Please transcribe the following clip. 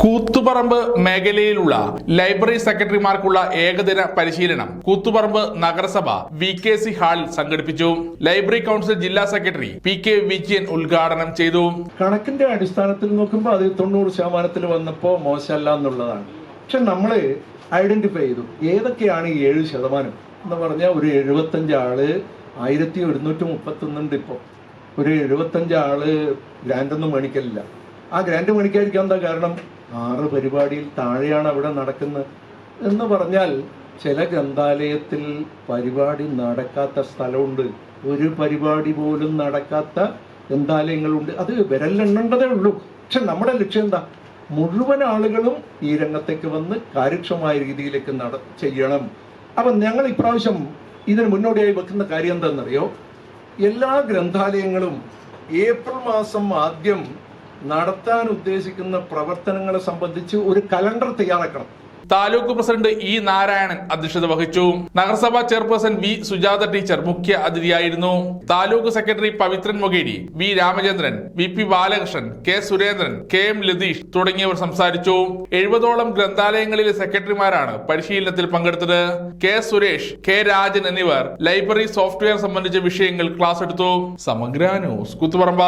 കൂത്തുപറമ്പ് മേഖലയിലുള്ള ലൈബ്രറി സെക്രട്ടറിമാർക്കുള്ള ഏകദിന പരിശീലനം കൂത്തുപറമ്പ് നഗരസഭ വി കെ സി ഹാളിൽ സംഘടിപ്പിച്ചു. ലൈബ്രറി കൗൺസിൽ ജില്ലാ സെക്രട്ടറി പി കെ വിജയൻ ഉദ്ഘാടനം ചെയ്തു. കണക്കിന്റെ അടിസ്ഥാനത്തിൽ നോക്കുമ്പോൾ അത് തൊണ്ണൂറ് ശതമാനത്തിൽ വന്നപ്പോൾ മോശമല്ല എന്നുള്ളതാണ്. പക്ഷെ നമ്മൾ ഐഡന്റിഫൈ ചെയ്തു. ഏതൊക്കെയാണ് ഈ ഏഴ് ശതമാനം? എന്ന് പറഞ്ഞാൽ ഒരു എഴുപത്തഞ്ച് ആൾ ആയിരത്തി ഒരുന്നൂറ്റി മുപ്പത്തൊന്നുണ്ട് ഇപ്പോൾ ഒരു എഴുപത്തഞ്ച് ആൾ ഗ്രാൻഡൊന്നും മേണിക്കലില്ല ആ ഗ്രാൻഡ് മേണിക്കാതിരിക്കാൻ എന്താ കാരണം? ആറ് പരിപാടിയിൽ താഴെയാണ് അവിടെ നടക്കുന്നത്. എന്ന് പറഞ്ഞാൽ ചില ഗ്രന്ഥാലയത്തിൽ പരിപാടി നടക്കാത്ത സ്ഥലമുണ്ട്. ഒരു പരിപാടി പോലും നടക്കാത്ത ഗ്രന്ഥാലയങ്ങളുണ്ട്. അത് വിരലെണ്ണേണ്ടതേ ഉള്ളൂ. പക്ഷെ നമ്മുടെ ലക്ഷ്യം എന്താ? മുഴുവൻ ആളുകളും ഈ രംഗത്തേക്ക് വന്ന് കാര്യക്ഷമമായ രീതിയിലേക്ക് നട ചെയ്യണം. അപ്പം ഞങ്ങൾ ഇപ്രാവശ്യം ഇതിന് മുന്നോടിയായി വെക്കുന്ന കാര്യം എന്താണെന്നറിയോ? എല്ലാ ഗ്രന്ഥാലയങ്ങളും ഏപ്രിൽ മാസം ആദ്യം നടത്താൻ ഉദ്ദേശിക്കുന്ന പ്രവർത്തനങ്ങളെ സംബന്ധിച്ച് ഒരു കലണ്ടർ തയ്യാറാക്കണം. താലൂക്ക് പ്രസിഡന്റ് ഇ നാരായണൻ അധ്യക്ഷത വഹിച്ചു. നഗരസഭാ ചെയർപേഴ്സൺ വി സുജാത ടീച്ചർ മുഖ്യ അതിഥിയായിരുന്നു. Taluk secretary Pavithran Mokeri V Ramachandran V P Balakrishnan K Surendran K M Latheesh തുടങ്ങിയവർ സംസാരിച്ചു. എഴുപതോളം ഗ്രന്ഥാലയങ്ങളിലെ സെക്രട്ടറിമാരാണ് പരിശീലനത്തിൽ പങ്കെടുത്തത്. കെ സുരേഷ് കെ രാജൻ എന്നിവർ ലൈബ്രറി സോഫ്റ്റ്വെയർ സംബന്ധിച്ച വിഷയങ്ങൾ ക്ലാസ് എടുത്തു. സമഗ്ര ന്യൂസ് കുത്തുപറമ്പ.